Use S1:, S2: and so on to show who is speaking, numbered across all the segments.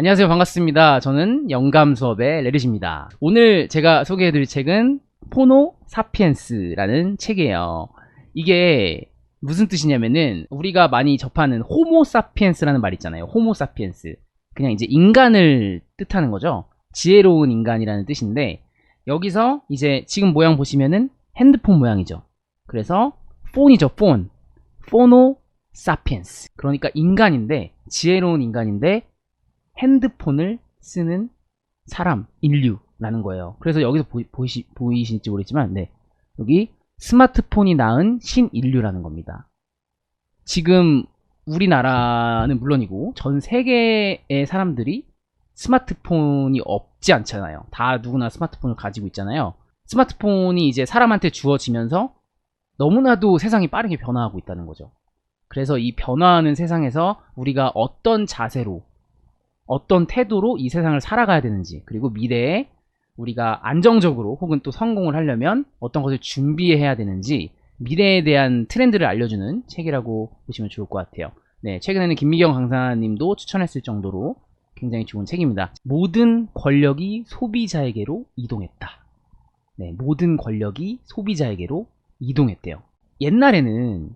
S1: 안녕하세요. 반갑습니다. 저는 영감 수업의 레릿입니다. 오늘 제가 소개해드릴 책은 포노 사피엔스라는 책이에요. 이게 무슨 뜻이냐면은 우리가 많이 접하는 호모 사피엔스라는 말 있잖아요. 호모 사피엔스. 그냥 이제 인간을 뜻하는 거죠. 지혜로운 인간이라는 뜻인데 여기서 이제 지금 모양 보시면은 핸드폰 모양이죠. 그래서 폰이죠, 폰. 포노 사피엔스. 그러니까 인간인데 지혜로운 인간인데 핸드폰을 쓰는 사람, 인류라는 거예요. 그래서 여기서 보이, 시 보이실지 모르겠지만, 네. 여기 스마트폰이 낳은 신인류라는 겁니다. 지금 우리나라는 물론이고 전 세계의 사람들이 스마트폰이 없지 않잖아요. 다 누구나 스마트폰을 가지고 있잖아요. 스마트폰이 이제 사람한테 주어지면서 너무나도 세상이 빠르게 변화하고 있다는 거죠. 그래서 이 변화하는 세상에서 우리가 어떤 자세로 어떤 태도로 이 세상을 살아가야 되는지 그리고 미래에 우리가 안정적으로 혹은 또 성공을 하려면 어떤 것을 준비해야 되는지 미래에 대한 트렌드를 알려주는 책이라고 보시면 좋을 것 같아요. 네, 최근에는 김미경 강사님도 추천했을 정도로 굉장히 좋은 책입니다. 모든 권력이 소비자에게로 이동했다. 네, 모든 권력이 소비자에게로 이동했대요. 옛날에는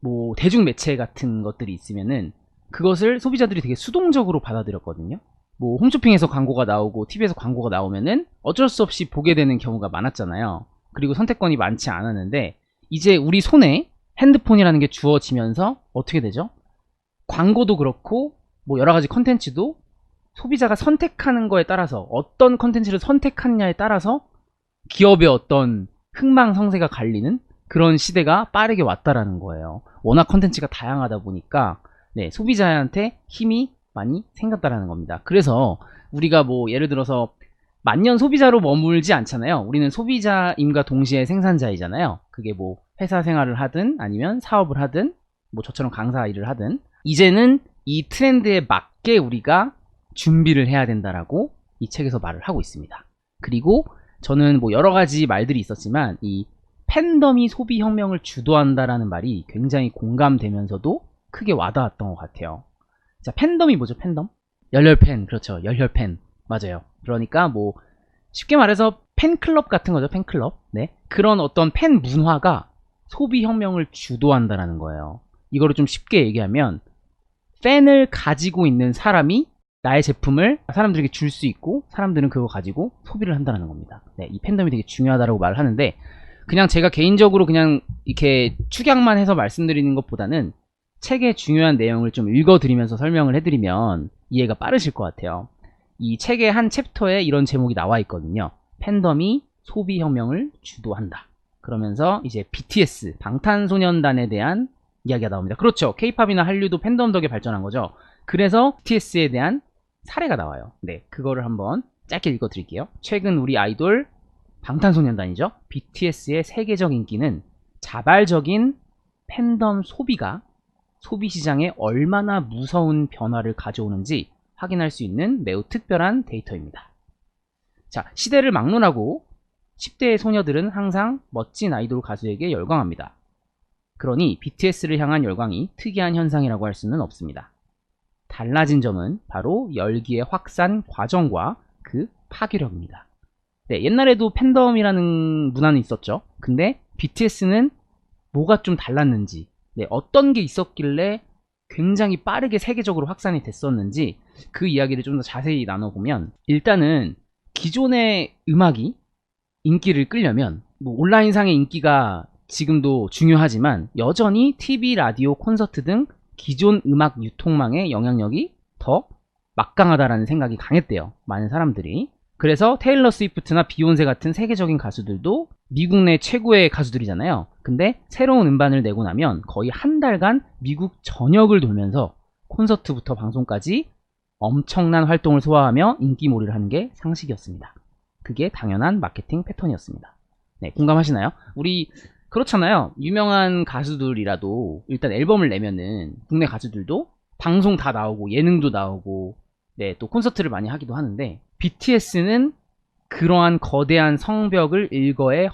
S1: 뭐 대중 매체 같은 것들이 있으면은 그것을 소비자들이 되게 수동적으로 받아들였거든요. 뭐 홈쇼핑에서 광고가 나오고 TV에서 광고가 나오면은 어쩔 수 없이 보게 되는 경우가 많았잖아요. 그리고 선택권이 많지 않았는데 이제 우리 손에 핸드폰이라는 게 주어지면서 어떻게 되죠? 광고도 그렇고 뭐 여러 가지 컨텐츠도 소비자가 선택하는 거에 따라서 어떤 컨텐츠를 선택하느냐에 따라서 기업의 어떤 흥망성쇠가 갈리는 그런 시대가 빠르게 왔다라는 거예요. 워낙 컨텐츠가 다양하다 보니까 네, 소비자한테 힘이 많이 생겼다라는 겁니다. 그래서 우리가 뭐 예를 들어서 만년 소비자로 머물지 않잖아요. 우리는 소비자임과 동시에 생산자이잖아요. 그게 뭐 회사 생활을 하든 아니면 사업을 하든 뭐 저처럼 강사 일을 하든 이제는 이 트렌드에 맞게 우리가 준비를 해야 된다라고 이 책에서 말을 하고 있습니다. 그리고 저는 뭐 여러 가지 말들이 있었지만 이 팬덤이 소비 혁명을 주도한다라는 말이 굉장히 공감되면서도 크게 와닿았던 것 같아요. 자, 팬덤이 뭐죠, 팬덤? 열혈팬, 그렇죠. 열혈팬. 맞아요. 그러니까 뭐, 쉽게 말해서 팬클럽 같은 거죠, 팬클럽. 네. 그런 어떤 팬 문화가 소비 혁명을 주도한다라는 거예요. 이거를 좀 쉽게 얘기하면, 팬을 가지고 있는 사람이 나의 제품을 사람들에게 줄 수 있고, 사람들은 그거 가지고 소비를 한다는 겁니다. 네. 이 팬덤이 되게 중요하다고 말을 하는데, 그냥 제가 개인적으로 그냥 이렇게 축약만 해서 말씀드리는 것보다는 책의 중요한 내용을 좀 읽어드리면서 설명을 해드리면 이해가 빠르실 것 같아요. 이 책의 한 챕터에 이런 제목이 나와 있거든요. 팬덤이 소비혁명을 주도한다. 그러면서 이제 BTS, 방탄소년단에 대한 이야기가 나옵니다. 그렇죠. 케이팝이나 한류도 팬덤 덕에 발전한 거죠. 그래서 BTS에 대한 사례가 나와요. 네, 그거를 한번 짧게 읽어드릴게요. 최근 우리 아이돌 방탄소년단이죠. BTS의 세계적 인기는 자발적인 팬덤 소비가 소비 시장에 얼마나 무서운 변화를 가져오는지 확인할 수 있는 매우 특별한 데이터입니다. 자, 시대를 막론하고 10대의 소녀들은 항상 멋진 아이돌 가수에게 열광합니다. 그러니 BTS를 향한 열광이 특이한 현상이라고 할 수는 없습니다. 달라진 점은 바로 열기의 확산 과정과 그 파괴력입니다. 네, 옛날에도 팬덤이라는 문화는 있었죠. 근데 BTS는 뭐가 좀 달랐는지 네, 어떤 게 있었길래 굉장히 빠르게 세계적으로 확산이 됐었는지 그 이야기를 좀 더 자세히 나눠보면 일단은 기존의 음악이 인기를 끌려면 뭐 온라인상의 인기가 지금도 중요하지만 여전히 TV, 라디오, 콘서트 등 기존 음악 유통망의 영향력이 더 막강하다라는 생각이 강했대요. 많은 사람들이. 그래서 테일러 스위프트나 비욘세 같은 세계적인 가수들도 미국 내 최고의 가수들이잖아요. 근데 새로운 음반을 내고 나면 거의 한 달간 미국 전역을 돌면서 콘서트부터 방송까지 엄청난 활동을 소화하며 인기몰이를 하는 게 상식이었습니다. 그게 당연한 마케팅 패턴이었습니다. 네, 공감하시나요? 우리 그렇잖아요. 유명한 가수들이라도 일단 앨범을 내면은 국내 가수들도 방송 다 나오고 예능도 나오고 네, 또 콘서트를 많이 하기도 하는데 BTS는 그러한 거대한 성벽을 일거에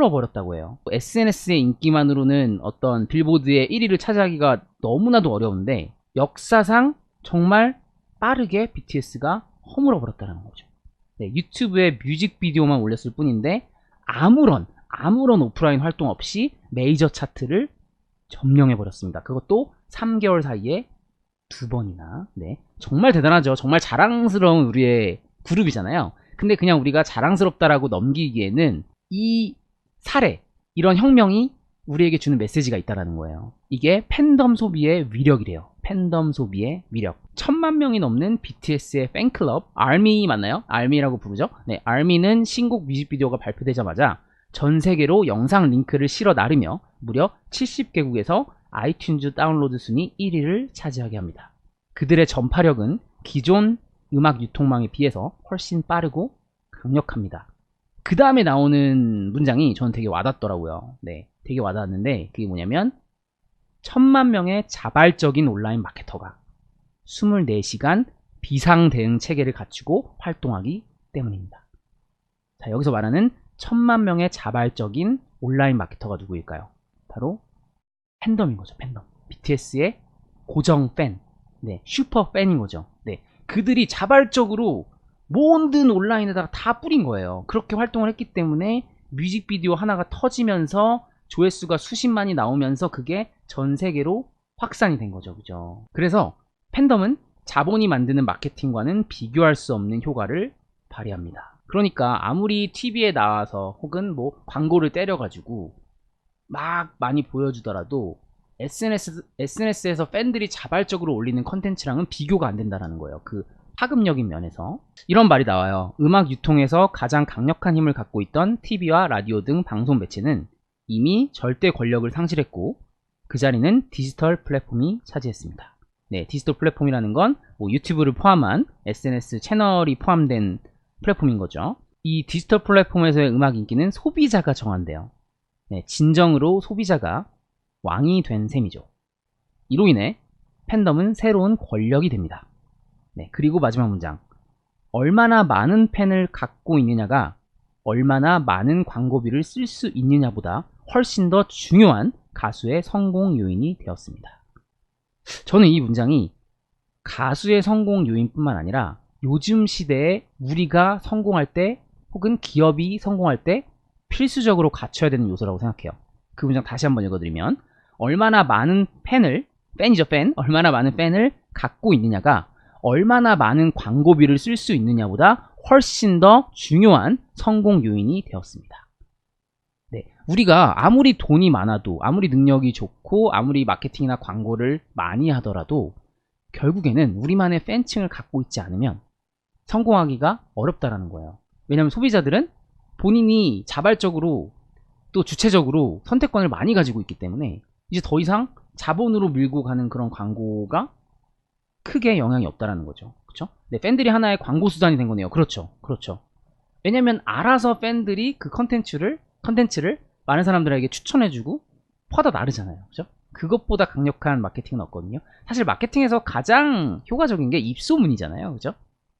S1: 허물어 버렸다고 해요. SNS의 인기만으로는 어떤 빌보드의 1위를 차지하기가 너무나도 어려운데 역사상 정말 빠르게 BTS가 허물어 버렸다는 거죠. 네, 유튜브에 뮤직비디오만 올렸을 뿐인데 아무런 아무런 오프라인 활동 없이 메이저 차트를 점령해 버렸습니다. 그것도 3개월 사이에 두 번이나. 네. 정말 대단하죠. 정말 자랑스러운 우리의 그룹이잖아요. 근데 그냥 우리가 자랑스럽다라고 넘기기에는 이 사례, 이런 혁명이 우리에게 주는 메시지가 있다라는 거예요. 이게 팬덤 소비의 위력이래요. 팬덤 소비의 위력. 천만 명이 넘는 BTS의 팬클럽, 아미 맞나요? 아미라고 부르죠? 네, 아미는 신곡 뮤직비디오가 발표되자마자 전 세계로 영상 링크를 실어 나르며 무려 70개국에서 아이튠즈 다운로드 순위 1위를 차지하게 합니다. 그들의 전파력은 기존 음악 유통망에 비해서 훨씬 빠르고 강력합니다. 그 다음에 나오는 문장이 저는 되게 와닿더라고요. 네, 되게 와닿았는데 그게 뭐냐면 천만 명의 자발적인 온라인 마케터가 24시간 비상 대응 체계를 갖추고 활동하기 때문입니다. 자, 여기서 말하는 천만 명의 자발적인 온라인 마케터가 누구일까요? 바로 팬덤인 거죠, 팬덤. BTS의 고정 팬, 네, 슈퍼 팬인 거죠. 네, 그들이 자발적으로 모든 온라인에다가 다 뿌린 거예요. 그렇게 활동을 했기 때문에 뮤직비디오 하나가 터지면서 조회수가 수십만이 나오면서 그게 전 세계로 확산이 된 거죠. 그죠? 그래서 팬덤은 자본이 만드는 마케팅과는 비교할 수 없는 효과를 발휘합니다. 그러니까 아무리 TV에 나와서 혹은 뭐 광고를 때려가지고 막 많이 보여주더라도 SNS, SNS에서 팬들이 자발적으로 올리는 컨텐츠랑은 비교가 안 된다는 거예요. 그 파급력인 면에서. 이런 말이 나와요. 음악 유통에서 가장 강력한 힘을 갖고 있던 TV와 라디오 등 방송 매체는 이미 절대 권력을 상실했고 그 자리는 디지털 플랫폼이 차지했습니다. 네, 디지털 플랫폼이라는 건 뭐 유튜브를 포함한 SNS 채널이 포함된 플랫폼인 거죠. 이 디지털 플랫폼에서의 음악 인기는 소비자가 정한대요. 네, 진정으로 소비자가 왕이 된 셈이죠. 이로 인해 팬덤은 새로운 권력이 됩니다. 네, 그리고 마지막 문장. 얼마나 많은 팬을 갖고 있느냐가 얼마나 많은 광고비를 쓸 수 있느냐보다 훨씬 더 중요한 가수의 성공 요인이 되었습니다. 저는 이 문장이 가수의 성공 요인뿐만 아니라 요즘 시대에 우리가 성공할 때 혹은 기업이 성공할 때 필수적으로 갖춰야 되는 요소라고 생각해요. 그 문장 다시 한번 읽어드리면 얼마나 많은 팬을 팬이죠 팬 얼마나 많은 팬을 갖고 있느냐가 얼마나 많은 광고비를 쓸 수 있느냐보다 훨씬 더 중요한 성공 요인이 되었습니다. 네, 우리가 아무리 돈이 많아도 아무리 능력이 좋고 아무리 마케팅이나 광고를 많이 하더라도 결국에는 우리만의 팬층을 갖고 있지 않으면 성공하기가 어렵다라는 거예요. 왜냐하면 소비자들은 본인이 자발적으로 또 주체적으로 선택권을 많이 가지고 있기 때문에 이제 더 이상 자본으로 밀고 가는 그런 광고가 크게 영향이 없다라는 거죠. 그렇죠? 네, 팬들이 하나의 광고 수단이 된 거네요. 그렇죠. 그렇죠. 왜냐면 알아서 팬들이 그 컨텐츠를 컨텐츠를 많은 사람들에게 추천해주고 퍼다 나르잖아요. 그죠? 그것보다 강력한 마케팅은 없거든요. 사실 마케팅에서 가장 효과적인 게 입소문이잖아요. 그죠?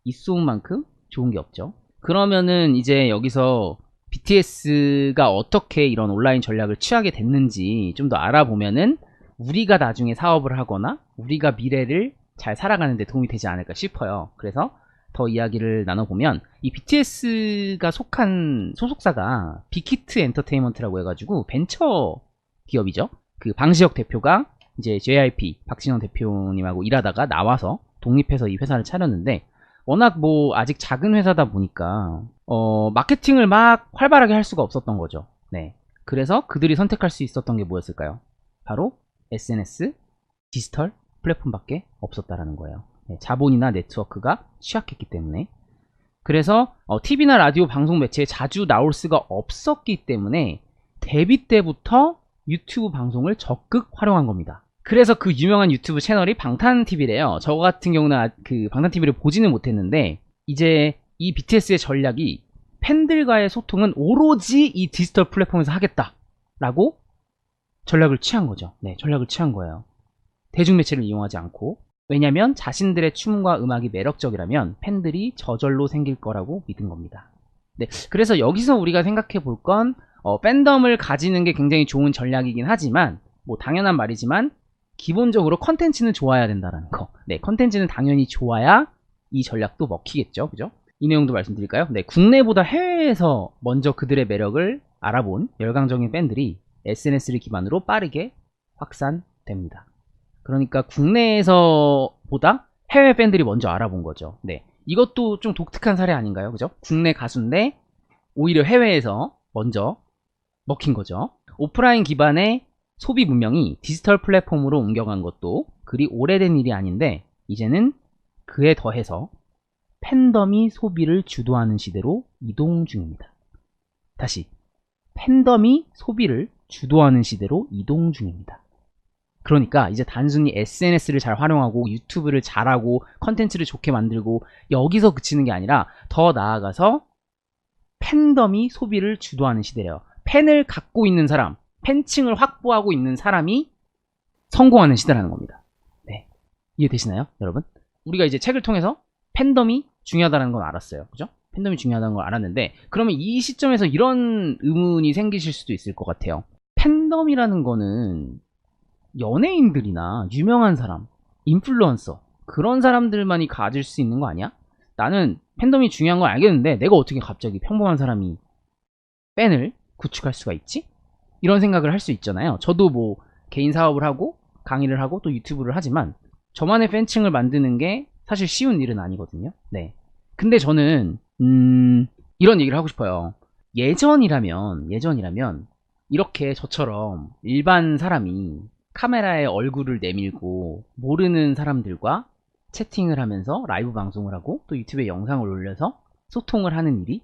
S1: 입소문만큼 좋은 게 없죠. 그러면은 이제 여기서 BTS가 어떻게 이런 온라인 전략을 취하게 됐는지 좀 더 알아보면은 우리가 나중에 사업을 하거나 우리가 미래를 잘 살아가는 데 도움이 되지 않을까 싶어요. 그래서 더 이야기를 나눠보면 이 BTS가 속한 소속사가 빅히트 엔터테인먼트라고 해가지고 벤처 기업이죠. 그 방시혁 대표가 이제 JYP 박진영 대표님하고 일하다가 나와서 독립해서 이 회사를 차렸는데 워낙 뭐 아직 작은 회사다 보니까 어 마케팅을 막 활발하게 할 수가 없었던 거죠. 네. 그래서 그들이 선택할 수 있었던 게 뭐였을까요? 바로 SNS, 디지털 플랫폼밖에 없었다라는 거예요. 네, 자본이나 네트워크가 취약했기 때문에. 그래서 어, TV나 라디오 방송 매체에 자주 나올 수가 없었기 때문에 데뷔 때부터 유튜브 방송을 적극 활용한 겁니다. 그래서 그 유명한 유튜브 채널이 방탄TV래요. 저 같은 경우는 아- 그 방탄TV를 보지는 못했는데 이제 이 BTS의 전략이 팬들과의 소통은 오로지 이 디지털 플랫폼에서 하겠다라고 전략을 취한 거죠. 네, 전략을 취한 거예요. 대중매체를 이용하지 않고 왜냐면 자신들의 춤과 음악이 매력적이라면 팬들이 저절로 생길 거라고 믿은 겁니다. 네, 그래서 여기서 우리가 생각해 볼건 어, 팬덤을 가지는 게 굉장히 좋은 전략이긴 하지만 뭐 당연한 말이지만 기본적으로 컨텐츠는 좋아야 된다는 거. 네, 컨텐츠는 당연히 좋아야 이 전략도 먹히겠죠. 그죠? 이 내용도 말씀드릴까요? 네, 국내보다 해외에서 먼저 그들의 매력을 알아본 열광적인 팬들이 SNS를 기반으로 빠르게 확산됩니다. 그러니까 국내에서보다 해외 팬들이 먼저 알아본 거죠. 네. 이것도 좀 독특한 사례 아닌가요? 그죠? 국내 가수인데 오히려 해외에서 먼저 먹힌 거죠. 오프라인 기반의 소비 문명이 디지털 플랫폼으로 옮겨간 것도 그리 오래된 일이 아닌데 이제는 그에 더해서 팬덤이 소비를 주도하는 시대로 이동 중입니다. 다시 팬덤이 소비를 주도하는 시대로 이동 중입니다. 그러니까 이제 단순히 SNS를 잘 활용하고 유튜브를 잘하고 컨텐츠를 좋게 만들고 여기서 그치는 게 아니라 더 나아가서 팬덤이 소비를 주도하는 시대래요. 팬을 갖고 있는 사람, 팬층을 확보하고 있는 사람이 성공하는 시대라는 겁니다. 네. 이해되시나요, 여러분? 우리가 이제 책을 통해서 팬덤이 중요하다는 건 알았어요. 그죠? 팬덤이 중요하다는 걸 알았는데, 그러면 이 시점에서 이런 의문이 생기실 수도 있을 것 같아요. 팬덤이라는 거는 연예인들이나 유명한 사람, 인플루언서, 그런 사람들만이 가질 수 있는 거 아니야? 나는 팬덤이 중요한 건 알겠는데, 내가 어떻게 갑자기 평범한 사람이 팬을 구축할 수가 있지? 이런 생각을 할 수 있잖아요. 저도 뭐 개인 사업을 하고 강의를 하고 또 유튜브를 하지만 저만의 팬층을 만드는 게 사실 쉬운 일은 아니거든요. 네. 근데 저는 음, 이런 얘기를 하고 싶어요. 예전이라면 예전이라면 이렇게 저처럼 일반 사람이 카메라에 얼굴을 내밀고 모르는 사람들과 채팅을 하면서 라이브 방송을 하고 또 유튜브에 영상을 올려서 소통을 하는 일이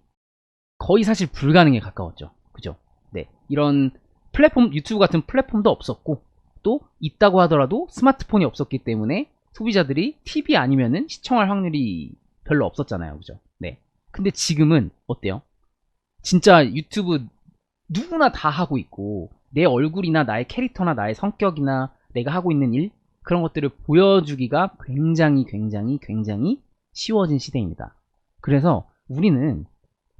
S1: 거의 사실 불가능에 가까웠죠. 그죠? 네. 이런 플랫폼, 유튜브 같은 플랫폼도 없었고, 또 있다고 하더라도 스마트폰이 없었기 때문에 소비자들이 TV 아니면은 시청할 확률이 별로 없었잖아요. 그죠? 네. 근데 지금은 어때요? 진짜 유튜브 누구나 다 하고 있고, 내 얼굴이나 나의 캐릭터나 나의 성격이나 내가 하고 있는 일, 그런 것들을 보여주기가 굉장히 굉장히 굉장히 쉬워진 시대입니다. 그래서 우리는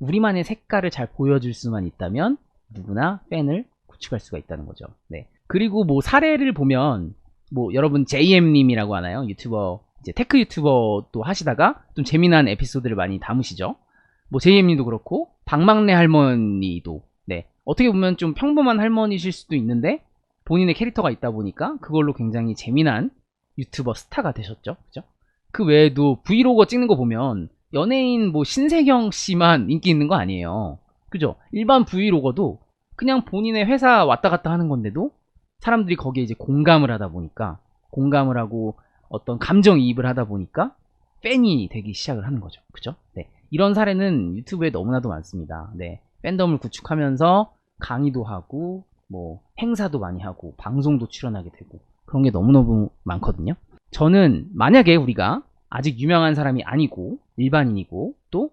S1: 우리만의 색깔을 잘 보여줄 수만 있다면 누구나 팬을 구축할 수가 있다는 거죠. 네. 그리고 뭐 사례를 보면 뭐 여러분 JM님이라고 하나요? 유튜버 이제 테크 유튜버도 하시다가 좀 재미난 에피소드를 많이 담으시죠. 뭐 JM님도 그렇고 박막내 할머니도 네 어떻게 보면 좀 평범한 할머니실 수도 있는데 본인의 캐릭터가 있다 보니까 그걸로 굉장히 재미난 유튜버 스타가 되셨죠. 그죠? 그 외에도 브이로그 찍는 거 보면 연예인 뭐 신세경 씨만 인기 있는 거 아니에요. 그죠? 일반 브이로거도 그냥 본인의 회사 왔다 갔다 하는 건데도 사람들이 거기에 이제 공감을 하다 보니까 공감을 하고 어떤 감정이입을 하다 보니까 팬이 되기 시작을 하는 거죠. 그죠? 네. 이런 사례는 유튜브에 너무나도 많습니다. 네. 팬덤을 구축하면서 강의도 하고 뭐 행사도 많이 하고 방송도 출연하게 되고 그런 게 너무너무 많거든요. 저는 만약에 우리가 아직 유명한 사람이 아니고 일반인이고 또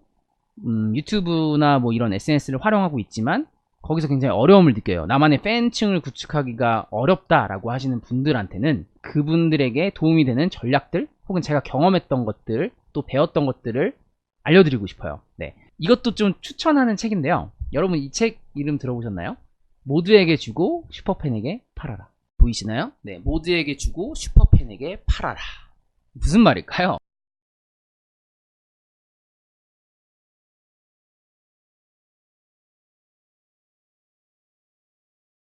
S1: 음, 유튜브나 뭐 이런 SNS를 활용하고 있지만 거기서 굉장히 어려움을 느껴요. 나만의 팬층을 구축하기가 어렵다라고 하시는 분들한테는 그분들에게 도움이 되는 전략들 혹은 제가 경험했던 것들 또 배웠던 것들을 알려드리고 싶어요. 네. 이것도 좀 추천하는 책인데요. 여러분 이 책 이름 들어보셨나요? 모두에게 주고 슈퍼팬에게 팔아라. 보이시나요? 네. 모두에게 주고 슈퍼팬에게 팔아라. 무슨 말일까요?